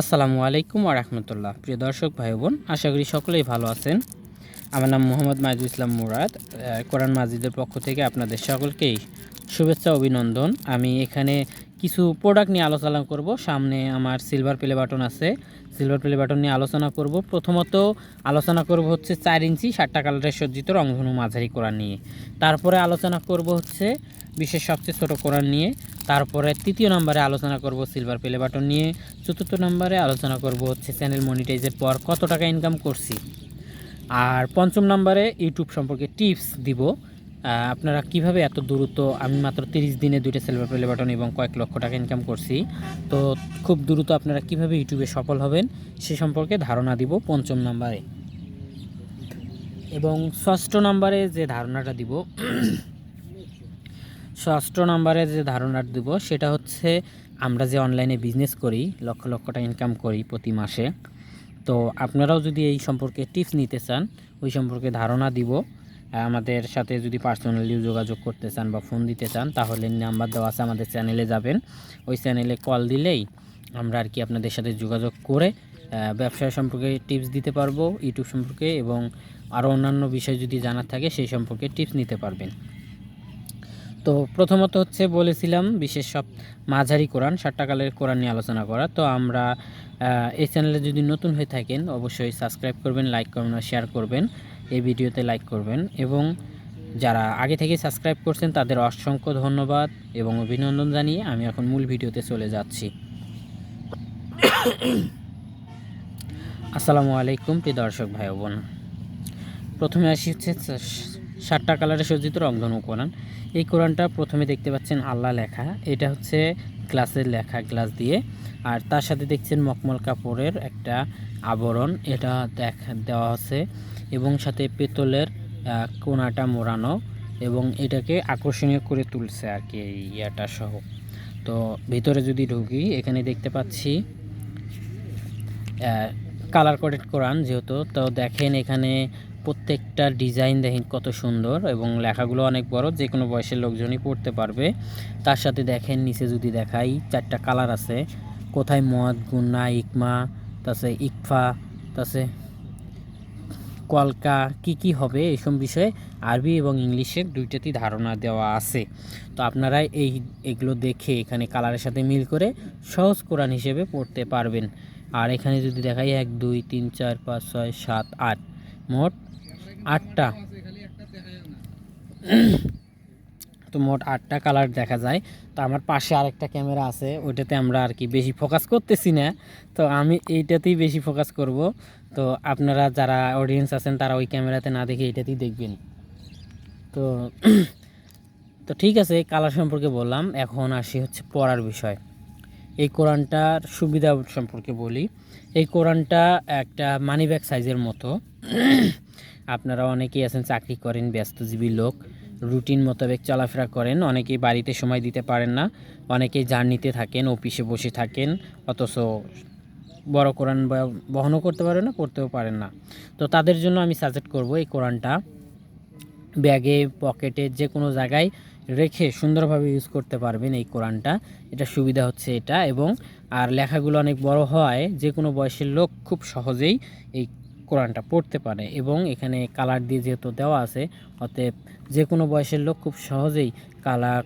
আসসালামু আলাইকুম রহমতুল্লাহ। প্রিয় দর্শক ভাই বোন আশা করি সকলেই ভালো আছেন। আমার নাম মোহাম্মদ মাহিদুল ইসলাম মুরাদ। কোরআন মাজিদের পক্ষ থেকে আপনাদের সকলকেই শুভেচ্ছা, অভিনন্দন। আমি এখানে কিছু প্রোডাক্ট নিয়ে আলোচনা করব। সামনে আমার সিলভার প্লে বাটন আছে। সিলভার প্লে বাটন নিয়ে আলোচনা করব। প্রথমত আলোচনা করব হচ্ছে চার ইঞ্চি ষাটটা কালারের সজ্জিত রংধনু মাঝারি কোরআন নিয়ে। তারপরে আলোচনা করব হচ্ছে বিশ্বের সবচেয়ে ছোট কোরআন নিয়ে। তারপরে তৃতীয় নম্বরে আলোচনা করব সিলভার প্লে বাটন নিয়ে। চতুর্থ নম্বরে আলোচনা করব হচ্ছে চ্যানেল মনিটাইজের পর কত টাকা ইনকাম করছি। আর পঞ্চম নম্বরে ইউটিউব সম্পর্কে টিপস দিব। আপনারা কীভাবে এত দ্রুত, আমি মাত্র তিরিশ দিনে দুইটা প্লে বাটন এবং কয়েক লক্ষ টাকা ইনকাম করছি, তো খুব দ্রুত আপনারা কীভাবে ইউটিউবে সফল হবেন সে সম্পর্কে ধারণা দিব পঞ্চম নম্বরে। এবং ষষ্ঠ নম্বরে যে ধারণাটা দিব, ষষ্ঠ নম্বরে যে ধারণাটা দিব, সেটা হচ্ছে আমরা যে অনলাইনে বিজনেস করি, লক্ষ লক্ষ টাকা ইনকাম করি প্রতি মাসে, তো আপনারাও যদি এই সম্পর্কে টিপস নিতে চান, ওই সম্পর্কে ধারণা দিব। আমাদের সাথে যদি পার্সোনালি যোগাযোগ করতে চান বা ফোন দিতে চান, তাহলে নাম্বার দেওয়া আছে আমাদের চ্যানেলে যাবেন। ওই চ্যানেলে কল দিলেই আমরা আর কি আপনাদের সাথে যোগাযোগ করে ব্যবসা সম্পর্কে টিপস দিতে পারব ইউটিউব সম্পর্কে এবং আরও অন্যান্য বিষয় যদি জানার থাকে, সেই সম্পর্কে টিপস নিতে পারবেন। তো প্রথমত হচ্ছে বলেছিলাম, বিশেষ সব মাঝারি কোরআন ষাটটা কালের কোরআন নিয়ে আলোচনা করা। তো আমরা এই চ্যানেলে যদি নতুন হয়ে থাকেন, অবশ্যই সাবস্ক্রাইব করবেন লাইক করবেন, আর শেয়ার করবেন। এই ভিডিওতে লাইক করবেন এবং যারা আগে থেকে সাবস্ক্রাইব করছেন, তাদের অসংখ্য ধন্যবাদ এবং অভিনন্দন জানিয়ে আমি এখন মূল ভিডিওতে চলে যাচ্ছি। আসসালামু আলাইকুম প্রিয় দর্শক ভাই বোন। প্রথমে আসি হচ্ছে ষাটটা কালারে সজ্জিত রংধনু কোরআন। এই কোরআনটা প্রথমে দেখতে পাচ্ছেন আল্লাহ লেখা। এটা হচ্ছে গ্লাসের লেখা, গ্লাস দিয়ে। আর তার সাথে দেখছেন মকমল কাপড়ের একটা আবরণ। এটা দেখা দেওয়া আছে এবং সাথে পেতলের কোনাটা মোড়ানো এবং এটাকে আকর্ষণীয় করে তুলছে আর কি এই ইয়াটা সহ। তো ভিতরে যদি ঢুকি, এখানে দেখতে পাচ্ছি কালার কোডেড কোরআন যেহেতু, তো দেখেন এখানে প্রত্যেকটা ডিজাইন দেখেন কত সুন্দর এবং লেখাগুলো অনেক বড় যে কোনো বয়সের লোকজনই পড়তে পারবে। তার সাথে দেখেন, নিচে যদি দেখাই, চারটা কালার আছে। কোথায় মদ, গুন্না, ইকমা তাছে ইকফা তাছে কলকা, কি কি হবে এইসব বিষয়ে আরবি এবং ইংলিশের দুইটাতেই ধারণা দেওয়া আছে। তো আপনারা এই এগুলো দেখে এখানে কালারের সাথে মিল করে সহজ কোরআন হিসেবে পড়তে পারবেন। আর এখানে যদি দেখাই, এক, দুই, তিন, চার, পাঁচ, ছয়, সাত, আট, মোট আটটা। তো মোট আটটা কালার দেখা যায়। তো আমার পাশে আরেকটা ক্যামেরা আছে, ওইটাতে আমরা আর কি বেশি ফোকাস করতেছি না। তো আমি এইটাতেই বেশি ফোকাস করব। তো আপনারা যারা অডিয়েন্স আছেন, তারা ওই ক্যামেরাতে না দেখে এইটাতেই দেখবেন। তো তো ঠিক আছে কালার সম্পর্কে বললাম। এখন আসি হচ্ছে পড়ার বিষয়। এই কোরআনটার সুবিধা সম্পর্কে বলি। এই কোরআনটা একটা মানি ব্যাগ সাইজের মতো। আপনারা অনেকেই আছেন, চাকরি করেন ব্যস্তজীবী লোক। রুটিন মোতাবেক চলাফেরা করেন। অনেকেই বাড়িতে সময় দিতে পারেন না। অনেকেই জার্নিতে থাকেন, অফিসে বসে থাকেন, অথচ বড় কোরআন বহনও করতে পারেন না, পড়তেও পারেন না। তো তাদের জন্য আমি সাজেস্ট করব এই কোরআনটা। ব্যাগে, পকেটে যে কোনো জায়গায় রেখে সুন্দরভাবে ইউজ করতে পারবেন এই কোরআনটা। এটা সুবিধা হচ্ছে এটা এবং আর লেখাগুলো অনেক বড় হওয়ায় যে কোনো বয়সের লোক খুব সহজেই এই কোরআনটা পড়তে পারে এবং এখানে কালার দিয়ে যেহেতু দেওয়া আছে, অতএব যে কোনো বয়সের লোক খুব সহজেই কালার,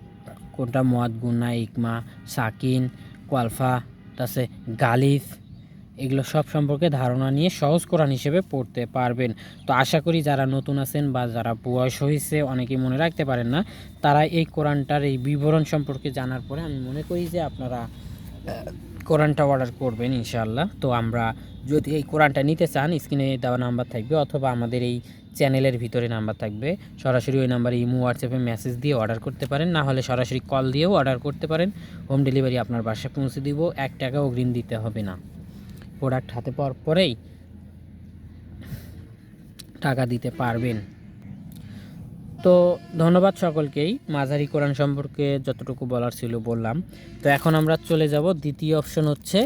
কোনটা মদ গুন্না, ইকমা, সাকিন, কোয়ালফা তাছে গালিফ, এগুলো সব সম্পর্কে ধারণা নিয়ে সহজ কোরআন হিসেবে পড়তে পারবেন। তো আশা করি যারা নতুন আছেন বা যারা বয়স হয়েছে, অনেকেই মনে রাখতে পারেন না, তারা এই কোরআনটার এই বিবরণ সম্পর্কে জানার পরে আমি মনে করি যে আপনারা কোরআনটা অর্ডার করবেন ইনশাআল্লাহ। তো আমরা যদি এই কোরআনটা নিতে চান, স্ক্রিনে দেওয়া নাম্বার থাকবে অথবা আমাদের এই চ্যানেলের ভিতরে নাম্বার থাকবে। সরাসরি ওই নাম্বারে ইমো হোয়াটসঅ্যাপে মেসেজ দিয়ে অর্ডার করতে পারেন। না হলে সরাসরি কল দিয়েও অর্ডার করতে পারেন। হোম ডেলিভারি আপনার বাসায় পৌঁছে দিব। এক টাকা অগ্রিম দিতে হবে না। প্রোডাক্ট হাতে পাওয়ার পরেই টাকা দিতে পারবেন। তো ধন্যবাদ সকলকেই। মাঝারি কোরআন সম্পর্কে যতটুকু বলার ছিল বললাম। তো এখন আমরা চলে যাব, দ্বিতীয় অপশন হচ্ছে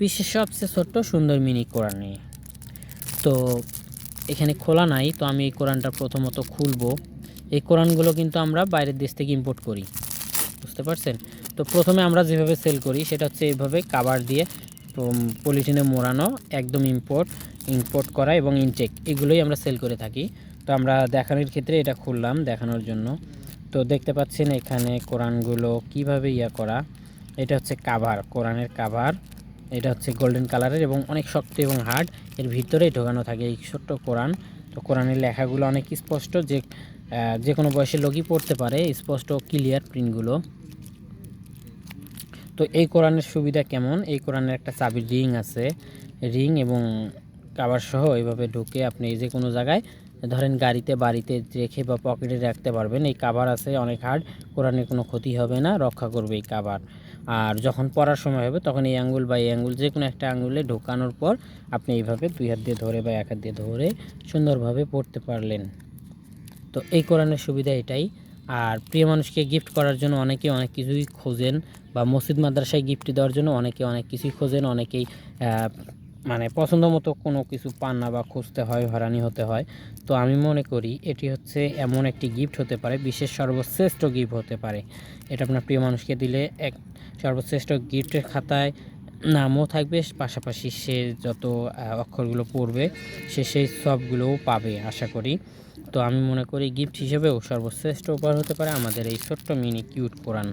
বিশ্বের সবচেয়ে ছোট্ট সুন্দর মিনি কোরআন নিয়ে। তো এখানে খোলা নাই, তো আমি এই কোরআনটা প্রথমত খুলবো। এই কোরআনগুলো কিন্তু আমরা বাইরের দেশ থেকে ইম্পোর্ট করি। বুঝতে পারছেন? তো প্রথমে আমরা যেভাবে সেল করি, সেটা হচ্ছে এইভাবে কাবার দিয়ে পলিথিনে মোড়ানো, একদম ইম্পোর্ট ইম্পোর্ট করা এবং ইনচেক এগুলোই আমরা সেল করে থাকি। তো আমরা দেখানোর ক্ষেত্রে এটা খুললাম দেখানোর জন্য। তো দেখতে পাচ্ছেন এখানে কোরআনগুলো কীভাবে ইয়া করা। এটা হচ্ছে কাভার, কোরআনের কাভার। এটা হচ্ছে গোল্ডেন কালারের এবং অনেক শক্ত এবং হার্ড এর ভিতরেই ঢোকানো থাকে এই ছোট্ট কোরআন। তো কোরআনের লেখাগুলো অনেক স্পষ্ট যে যে কোনো বয়সের লোকই পড়তে পারে, স্পষ্ট ক্লিয়ার প্রিন্টগুলো তো এই কোরআনের সুবিধা কেমন? এই কোরআনের একটা চাবির রিং আছে। রিং এবং কাবার সহ এইভাবে ঢুকে আপনি যে কোনো জায়গায় ধরেন গাড়িতে, বাড়িতে রেখে বা পকেটে রাখতে পারবেন। এই কাবার আছে, অনেক হার্ড। কোরআনের কোনো ক্ষতি হবে না, রক্ষা করবে এই কাবার। আর যখন পড়ার সময় হবে, তখন এই আঙ্গুল বা এই আঙ্গুল যে কোনো একটা আঙ্গুলে ঢোকানোর পর আপনি এইভাবে দুই হাত দিয়ে ধরে বা এক হাত দিয়ে ধরে সুন্দরভাবে পড়তে পারলেন। তো এই কোরআনের সুবিধা এটাই। আর প্রিয় মানুষকে গিফট করার জন্য অনেকে অনেক কিছুই খোঁজেন বা মসজিদ, মাদ্রাসায় গিফট দেওয়ার জন্য অনেকে অনেক কিছুই খোঁজেন, অনেকেই মানে পছন্দ মতো কোনো কিছু পান না বা খুঁজতে হয়, হয়রানি হতে হয়। তো আমি মনে করি এটি হচ্ছে এমন একটি গিফট হতে পারে, বিশেষ সর্বশ্রেষ্ঠ গিফট হতে পারে। এটা আপনার প্রিয় মানুষকে দিলে এক সর্বশ্রেষ্ঠ গিফটের খাতায় নামও থাকবে, পাশাপাশি সে যত অক্ষরগুলো পড়বে, সে সেই সবগুলোও পাবে, আশা করি। তো আমি মনে করি গিফট হিসেবেও সর্বশ্রেষ্ঠ উপহার হতে পারে আমাদের এই ছোট্ট মিনি কিউট কোরআন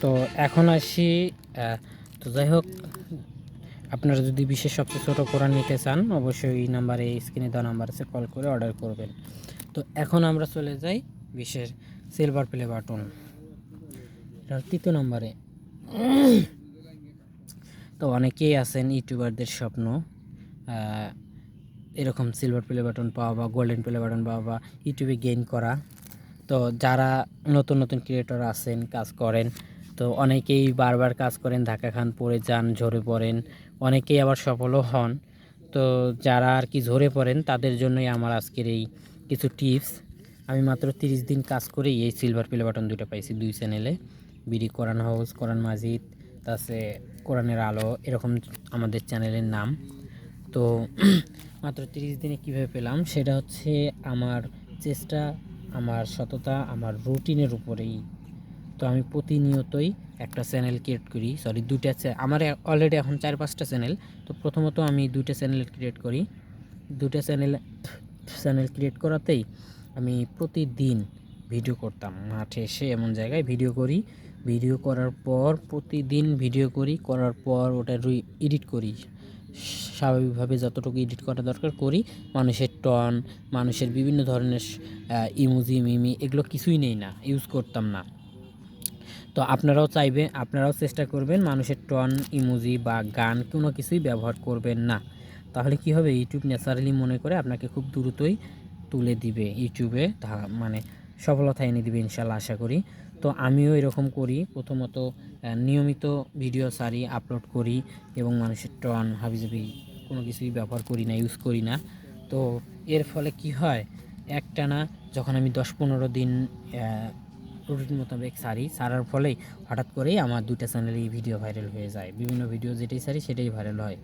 তো এখন আসি তো যাই হোক, আপনারা যদি বিশেষ সবচেয়ে ছোটো কোরআন নিতে চান, অবশ্যই এই নাম্বারে স্ক্রিনে দেওয়া নাম্বার আছে কল করে অর্ডার করবেন। তো এখন আমরা চলে যাই বিশেষ সিলভার প্লে বাটন তৃতীয় নম্বরে। তো অনেকেই আছেন ইউটিউবারদের স্বপ্ন এরকম সিলভার প্লে বাটন পাওয়া বা গোল্ডেন প্লে বাটন পাওয়া বা ইউটিউবে গেইন করা। তো যারা নতুন নতুন ক্রিয়েটর আছেন, কাজ করেন তো অনেকেই বারবার কাজ করেন ধাক্কা খান পড়ে যান, ঝরে পড়েন। অনেকেই আবার সফলও হন। তো যারা আর কি ঝরে পড়েন, তাদের জন্যই আমার আজকের এই কিছু টিপস। আমি মাত্র তিরিশ দিন কাজ করেই এই সিলভার প্লে বাটন দুটো পাইছি দুই চ্যানেলে বিডি কোরআন হাউস, কোরআন মাজিদ তাছে কোরআনের আলো, এরকম আমাদের চ্যানেলের নাম। তো মাত্র তিরিশ দিনে কীভাবে পেলাম, সেটা হচ্ছে আমার চেষ্টা, আমার সততা, আমার রুটিনের উপরেই তো আমি প্রতিনিয়তই একটা চ্যানেল ক্রিয়েট করি। সরি চ্যা- আমার অলরেডি এখন চার পাঁচটা চ্যানেল তো প্রথমত আমি দুইটা চ্যানেল ক্রিয়েট করি। দুইটা চ্যানেল চ্যানেল ক্রিয়েট করাতেই আমি প্রতিদিন ভিডিও করতাম। মাঠে এসে এমন জায়গায় ভিডিও করি। ভিডিও করার পর প্রতিদিন ভিডিও করি। করার পর ওটা এডিট করি। স্বাভাবিকভাবে যতটুকু এডিট করা দরকার করি। মানুষের টন মানুষের বিভিন্ন ধরনের ইমোজি মিমি এগুলো কিছুই নেই না। ইউজ করতাম না। তো আপনারাও চাইবে আপনারাও চেষ্টা করবেন মানুষের টন, ইমোজি বা গান কোনো কিছুই ব্যবহার করবেন না। তাহলে কি হবে? ইউটিউব ন্যাচারালি মনে করে আপনাকে খুব দ্রুতই তুলে দিবে ইউটিউবে তা মানে সফলতা এনে দিবে ইনশাল্লাহ আশা করি। তো আমিও এরকম করি। প্রথমত নিয়মিত ভিডিও সারি আপলোড করি এবং মানুষের টন, হাবিজাবি কোনো কিছুই ব্যবহার করি না ইউজ করি না। তো এর ফলে কি হয়? একটানা যখন আমি দশ পনেরো দিন রুটিন মোতাবেক সারি। সারার ফলেই হঠাৎ করেই আমার দুইটা চ্যানেলেই ভিডিও ভাইরাল হয়ে যায়। বিভিন্ন ভিডিও যেটাই সারি, সেটাই ভাইরাল হয়।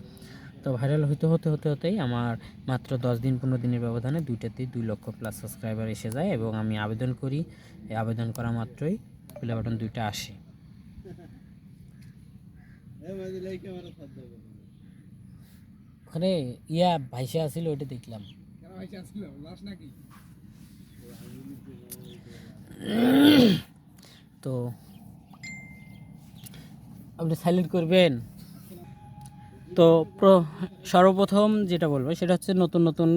তো ভাইরাল হতে হতে হতে, হতেই আমার মাত্র দশ দিন, পনেরো দিনের ব্যবধানে দুইটাতেই দুই লক্ষ প্লাস সাবস্ক্রাইবার এসে যায় এবং আমি আবেদন করি। এই আবেদন করা মাত্রই প্লে বাটন দুইটা আসে। ওখানে ইয়া ভাইসা আছিল, ওইটা দেখলাম। তো আপনি সাইলেন্ট করবেন তো সর্বপ্রথম যেটা বলব, সেটা হচ্ছে নতুন নতুন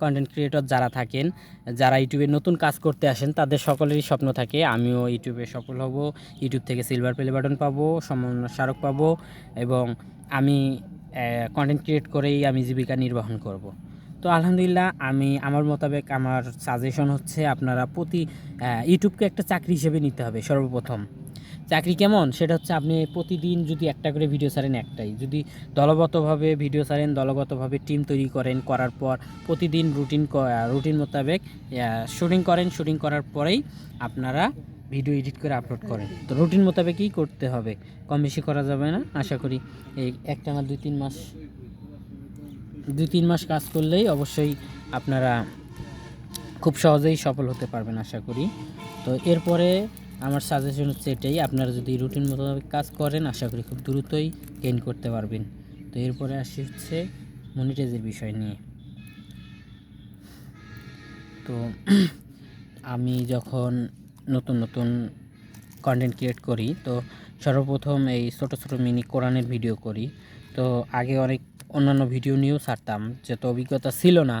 কন্টেন্ট ক্রিয়েটর যারা থাকেন, যারা ইউটিউবে নতুন কাজ করতে আসেন, তাদের সকলেরই স্বপ্ন থাকে, আমিও ইউটিউবে সফল হব, ইউটিউব থেকে সিলভার প্লে বাটন পাবো, সমন্বয় স্মারক পাবো, এবং আমি কন্টেন্ট ক্রিয়েট করেই আমি জীবিকা নির্বাহন করব। তো আলহামদুলিল্লাহ আমি আমার মোতাবেক আমার সাজেশন হচ্ছে আপনারা প্রতি ইউটিউবকে একটা চাকরি হিসেবে নিতে হবে সর্বপ্রথম। চাকরি কেমন? সেটা হচ্ছে আপনি প্রতিদিন যদি একটা করে ভিডিও ছাড়েন একটাই। যদি দলগতভাবে ভিডিও ছাড়েন, দলগতভাবে টিম তৈরি করেন, করার পর প্রতিদিন রুটিন রুটিন মোতাবেক শুটিং করেন শুটিং করার পরেই আপনারা ভিডিও এডিট করে আপলোড করেন। তো রুটিন মোতাবেকই করতে হবে। কম বেশি করা যাবে না, আশা করি। এই একটা না দুই, তিন মাস দুই, তিন মাস কাজ করলেই অবশ্যই আপনারা খুব সহজেই সফল হতে পারবেন আশা করি। তো এরপরে আমার সাজেশন হচ্ছে এটাই, আপনারা যদি রুটিন মোতাবেক কাজ করেন, আশা করি খুব দ্রুতই গেইন করতে পারবেন। তো এরপরে আসি হচ্ছে মনিটাইজের বিষয় নিয়ে। তো আমি যখন নতুন নতুন কন্টেন্ট ক্রিয়েট করি, তো সর্বপ্রথম এই ছোটো ছোটো মিনি কোরআনের ভিডিও করি। তো আগে অনেক অন্যান্য ভিডিও নিয়েও ছাড়তাম যেহেতু অভিজ্ঞতা ছিল না।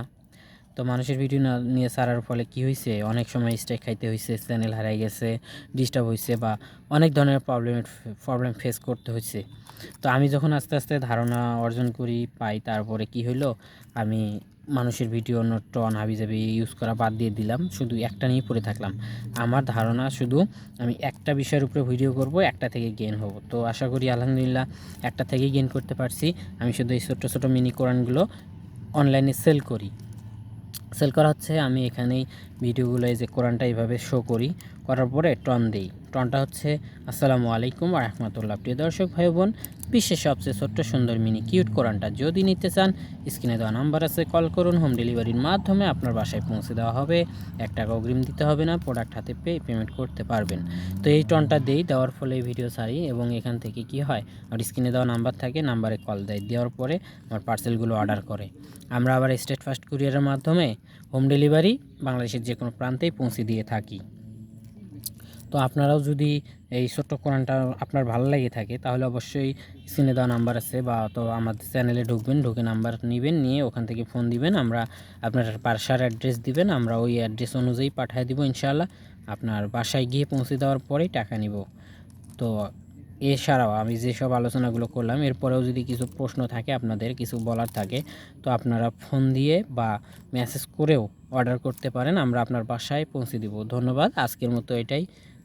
তো মানুষের ভিডিও না নিয়ে ছাড়ার ফলে কি হয়েছে অনেক সময় স্ট্রাইক খাইতে হয়েছে চ্যানেল হারাই গেছে ডিস্টার্ব হয়েছে বা অনেক ধরনের প্রবলেম প্রবলেম ফেস করতে হয়েছে তো আমি যখন আস্তে আস্তে ধারণা অর্জন করি, পাই তারপরে কি হলো আমি মানুষের ভিডিও টন হাবিজাবি ইউজ করা বাদ দিয়ে দিলাম, শুধু একটা নিয়ে পড়ে থাকলাম। আমার ধারণা শুধু আমি একটা বিষয়ের উপরে ভিডিও করব, একটা থেকে গেন হব। তো আশা করি আলহামদুলিল্লাহ একটা থেকেই গেন করতে পারছি। আমি শুধু এই ছোটো ছোটো মিনি কোরআনগুলো অনলাইনে সেল করি। সেল করা হচ্ছে, আমি এখানেই ভিডিওগুলো এই যে কোরআনটা এইভাবে শো করি, করার পরে টন দিই। টনটা হচ্ছে, আসসালামু আলাইকুম আর রহমতুল্লাহ। প্রিয় দর্শক ভাই বোন বিশ্বের সবচেয়ে ছোট্ট সুন্দর মিনি কিউট কোরআনটা যদি নিতে চান, স্ক্রিনে দেওয়া নাম্বার আছে, কল করুন, হোম ডেলিভারির মাধ্যমে আপনার বাসায় পৌঁছে দেওয়া হবে। এক টাকা অগ্রিম দিতে হবে না, প্রোডাক্ট হাতে পেয়ে পেমেন্ট করতে পারবেন। তো এই টনটা দেই, দেওয়ার ফলে ভিডিও ছাড়ি এবং এখান থেকে কি হয় আর স্ক্রিনে দেওয়া নাম্বার থাকে, নাম্বারে কল দেয়, দেওয়ার পরে আমার পার্সেলগুলো অর্ডার করে। আমরা আবার স্টেট ফাস্ট কুরিয়ারের মাধ্যমে হোম ডেলিভারি বাংলাদেশের যে কোনো প্রান্তেই পৌঁছে দিয়ে থাকি। তো আপনারাও যদি এই ছোট্ট কোরআনটা আপনার ভালো লেগে থাকে, তাহলে অবশ্যই স্ক্রিনে দেওয়া নাম্বার আছে বা তো আমাদের চ্যানেলে ঢুকবেন, ঢুকে নাম্বার নেবেন, নিয়ে ওখান থেকে ফোন দিবেন, আমরা আপনার বাসার অ্যাড্রেস দিবেন, আমরা ওই অ্যাড্রেস অনুযায়ী পাঠিয়ে দিব ইনশাআল্লাহ। আপনার বাসায় গিয়ে পৌঁছে দেওয়ার পরেই টাকা নিব। তো এছাড়াও আমি যেসব আলোচনাগুলো করলাম, এরপরেও যদি কিছু প্রশ্ন থাকে আপনাদের, কিছু বলার থাকে, তো আপনারা ফোন দিয়ে বা মেসেজ করেও অর্ডার করতে পারেন, আমরা আপনার বাসায় পৌঁছে দিব। ধন্যবাদ, আজকের মতো এটাই।